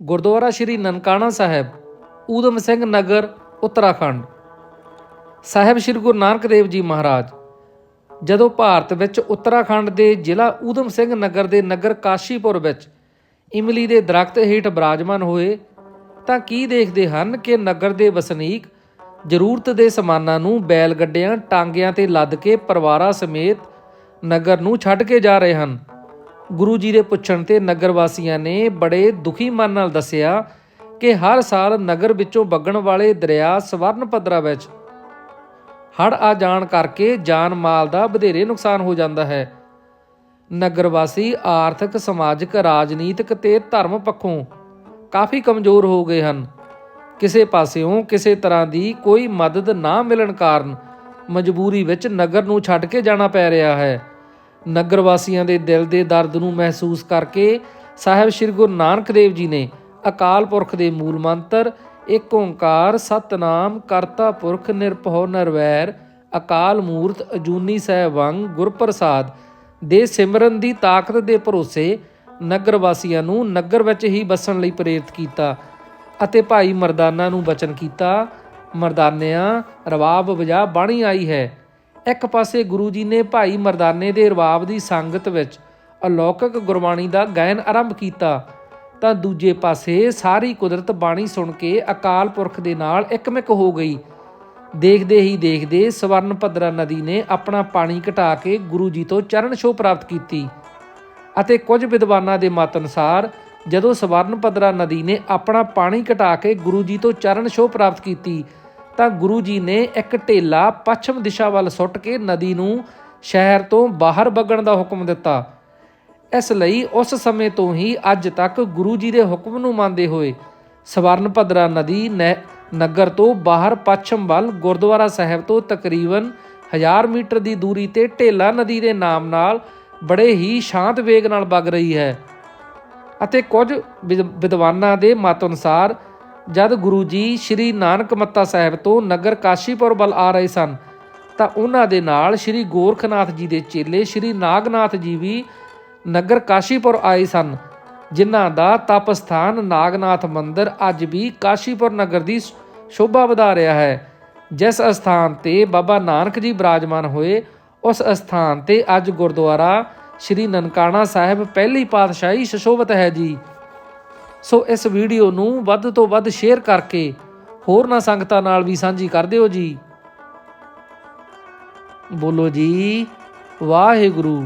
ਗੁਰਦੁਆਰਾ ਸ਼੍ਰੀ ਨਨਕਾਣਾ ਸਾਹਿਬ, ਊਧਮ ਸਿੰਘ ਨਗਰ, ਉੱਤਰਾਖੰਡ। ਸਾਹਿਬ ਸ਼੍ਰੀ ਗੁਰੂ ਨਾਨਕ ਦੇਵ ਜੀ ਮਹਾਰਾਜ, ਜਦੋਂ ਭਾਰਤ ਵਿੱਚ ਉੱਤਰਾਖੰਡ ਦੇ ਜ਼ਿਲ੍ਹਾ ਊਧਮ ਸਿੰਘ ਨਗਰ ਦੇ ਨਗਰ ਕਾਸ਼ੀਪੁਰ ਵਿੱਚ ਇਮਲੀ ਦੇ ਦਰਖਤ ਹੇਠ ਬਰਾਜਮਾਨ ਹੋਏ, ਤਾਂ ਕੀ ਦੇਖਦੇ ਹਨ ਕਿ ਨਗਰ ਦੇ ਵਸਨੀਕ ਜ਼ਰੂਰਤ ਦੇ ਸਮਾਨਾਂ ਨੂੰ ਬੈਲ ਗੱਡਿਆਂ, ਟਾਂਗਿਆਂ ਤੇ ਲੱਦ ਕੇ ਪਰਿਵਾਰਾਂ ਸਮੇਤ ਨਗਰ ਨੂੰ ਛੱਡ ਕੇ ਜਾ ਰਹੇ ਹਨ? ਗੁਰੂ ਜੀ ਦੇ ਪੁੱਛਣ ਤੇ ਨਗਰ ਵਾਸੀਆਂ ਨੇ ਬੜੇ ਦੁਖੀ ਮਨ ਨਾਲ ਦੱਸਿਆ ਕਿ ਹਰ ਸਾਲ ਨਗਰ ਵਿੱਚੋਂ ਵਗਣ ਵਾਲੇ ਦਰਿਆ ਸਵਰਨ ਪੱਧਰਾ ਵਿੱਚ ਹੜ ਆ ਜਾਣ ਕਰਕੇ ਜਾਨ ਮਾਲ ਦਾ ਵਧੇਰੇ ਨੁਕਸਾਨ ਹੋ ਜਾਂਦਾ ਹੈ। ਨਗਰ ਵਾਸੀ ਆਰਥਿਕ, ਸਮਾਜਿਕ, ਰਾਜਨੀਤਿਕ ਤੇ ਧਰਮ ਪੱਖੋਂ ਕਾਫੀ ਕਮਜ਼ੋਰ ਹੋ ਗਏ ਹਨ। ਕਿਸੇ ਪਾਸਿਓਂ ਕਿਸੇ ਤਰ੍ਹਾਂ ਦੀ ਕੋਈ ਮਦਦ ਨਾ ਮਿਲਣ ਕਾਰਨ ਮਜਬੂਰੀ ਵਿੱਚ ਨਗਰ ਨੂੰ ਛੱਡ ਕੇ ਜਾਣਾ ਪੈ ਰਿਹਾ ਹੈ। ਨਗਰ ਵਾਸੀਆਂ ਦੇ ਦਿਲ ਦੇ ਦਰਦ ਨੂੰ ਮਹਿਸੂਸ ਕਰਕੇ ਸਾਹਿਬ ਸ੍ਰੀ ਗੁਰੂ ਨਾਨਕ ਦੇਵ ਜੀ ਨੇ ਅਕਾਲ ਪੁਰਖ ਦੇ ਮੂਲ ਮੰਤਰ, ਇੱਕ ਓੰਕਾਰ, ਸਤਨਾਮ, ਕਰਤਾ ਪੁਰਖ, ਨਿਰਭਉ, ਨਿਰਵੈਰ, ਅਕਾਲ ਮੂਰਤ, ਅਜੂਨੀ ਸਹਿਬੰਗ, ਗੁਰਪ੍ਰਸਾਦ ਦੇ ਸਿਮਰਨ ਦੀ ਤਾਕਤ ਦੇ ਭਰੋਸੇ ਨਗਰ ਵਾਸੀਆਂ ਨੂੰ ਨਗਰ ਵਿੱਚ ਹੀ ਬਸਣ ਲਈ ਪ੍ਰੇਰਿਤ ਕੀਤਾ ਅਤੇ ਭਾਈ ਮਰਦਾਨਾ ਨੂੰ ਬਚਨ ਕੀਤਾ। ਮਰਦਾਨਿਆਂ, ਰਵਾਬ ਵਜਾ ਬਾਣੀ ਆਈ ਹੈ। ਇੱਕ ਪਾਸੇ ਗੁਰੂ ਜੀ ਨੇ ਭਾਈ ਮਰਦਾਨੇ ਦੇ ਰਵਾਬ ਦੀ ਸੰਗਤ ਵਿੱਚ ਅਲੌਕਿਕ ਗੁਰਬਾਣੀ ਦਾ ਗਾਇਨ ਆਰੰਭ ਕੀਤਾ, ਤਾਂ ਦੂਜੇ ਪਾਸੇ ਸਾਰੀ ਕੁਦਰਤ ਬਾਣੀ ਸੁਣ ਕੇ ਅਕਾਲ ਪੁਰਖ ਦੇ ਨਾਲ ਇੱਕਮਿਕ ਹੋ ਗਈ। ਦੇਖਦੇ ਹੀ ਦੇਖਦੇ ਸਵਰਨ ਭਦਰਾ ਨਦੀ ਨੇ ਆਪਣਾ ਪਾਣੀ ਘਟਾ ਕੇ ਗੁਰੂ ਜੀ ਤੋਂ ਚਰਨ ਛੋਹ ਪ੍ਰਾਪਤ ਕੀਤੀ ਅਤੇ ਕੁਝ ਵਿਦਵਾਨਾਂ ਦੇ ਮਤ ਅਨੁਸਾਰ ਜਦੋਂ ਸਵਰਨ ਭਦਰਾ ਨਦੀ ਨੇ ਆਪਣਾ ਪਾਣੀ ਘਟਾ ਕੇ ਗੁਰੂ ਜੀ ਤੋਂ ਚਰਨ ਛੋਹ ਪ੍ਰਾਪਤ ਕੀਤੀ ਤਾਂ ਗੁਰੂ ਜੀ ਨੇ ਇੱਕ ਢੇਲਾ ਪੱਛਮ ਦਿਸ਼ਾ ਵੱਲ ਸੁੱਟ ਕੇ ਨਦੀ ਨੂੰ ਸ਼ਹਿਰ ਤੋਂ ਬਾਹਰ ਵਗਣ ਦਾ ਹੁਕਮ ਦਿੱਤਾ। ਇਸ ਲਈ ਉਸ ਸਮੇਂ ਤੋਂ ਹੀ ਅੱਜ ਤੱਕ ਗੁਰੂ ਜੀ ਦੇ ਹੁਕਮ ਨੂੰ ਮੰਨਦੇ ਹੋਏ ਸਵਰਨ ਭਦਰਾ ਨਦੀ ਨਹਿ- ਨਗਰ ਤੋਂ ਬਾਹਰ ਪੱਛਮ ਵੱਲ ਗੁਰਦੁਆਰਾ ਸਾਹਿਬ ਤੋਂ ਤਕਰੀਬਨ 1000 ਮੀਟਰ ਦੀ ਦੂਰੀ ਤੇ ਢੇਲਾ ਨਦੀ ਦੇ ਨਾਮ ਨਾਲ ਬੜੇ ਹੀ ਸ਼ਾਂਤ ਵੇਗ ਨਾਲ ਵਗ ਰਹੀ ਹੈ। ਅਤੇ ਕੁਝ ਵਿਦ- ਵਿਦਵਾਨਾਂ ਦੇ ਮਤ ਅਨੁਸਾਰ ਜਦ ਗੁਰੂ ਜੀ ਸ਼੍ਰੀ ਨਾਨਕ ਮੱਤਾ ਸਾਹਿਬ ਤੋਂ ਨਗਰ ਕਾਸ਼ੀਪੁਰ ਵੱਲ ਆ ਰਹੇ ਸਨ, ਤਾਂ ਉਹਨਾਂ ਦੇ ਨਾਲ ਸ਼੍ਰੀ ਗੋਰਖਨਾਥ ਜੀ ਦੇ ਚੇਲੇ ਸ਼੍ਰੀ ਨਾਗਨਾਥ ਜੀ ਵੀ ਨਗਰ ਕਾਸ਼ੀਪੁਰ ਆਏ ਸਨ, ਜਿਨ੍ਹਾਂ ਦਾ ਤਪ ਸਥਾਨ ਨਾਗਨਾਥ ਮੰਦਿਰ ਅੱਜ ਵੀ ਕਾਸ਼ੀਪੁਰ ਨਗਰ ਦੀ ਸ਼ੋਭਾ ਵਧਾ ਰਿਹਾ ਹੈ। ਜਿਸ ਅਸਥਾਨ ਤੇ ਬਾਬਾ ਨਾਨਕ ਜੀ ਬਿਰਾਜਮਾਨ ਹੋਏ, ਉਸ ਅਸਥਾਨ ਤੇ ਅੱਜ ਗੁਰਦੁਆਰਾ ਸ਼੍ਰੀ ਨਨਕਾਣਾ ਸਾਹਿਬ ਪਹਿਲੀ ਪਾਤਸ਼ਾਹੀ ਸ਼ਸ਼ੋਭਤ ਹੈ ਜੀ। ਸੋ ਇਸ ਵੀਡੀਓ ਨੂੰ ਵੱਧ ਤੋਂ ਵੱਧ ਸ਼ੇਅਰ ਕਰਕੇ ਹੋਰਨਾਂ ਸੰਗਤਾਂ ਨਾਲ ਵੀ ਸਾਂਝੀ ਕਰ ਦਿਓ ਜੀ। ਬੋਲੋ ਜੀ, ਵਾਹਿਗੁਰੂ।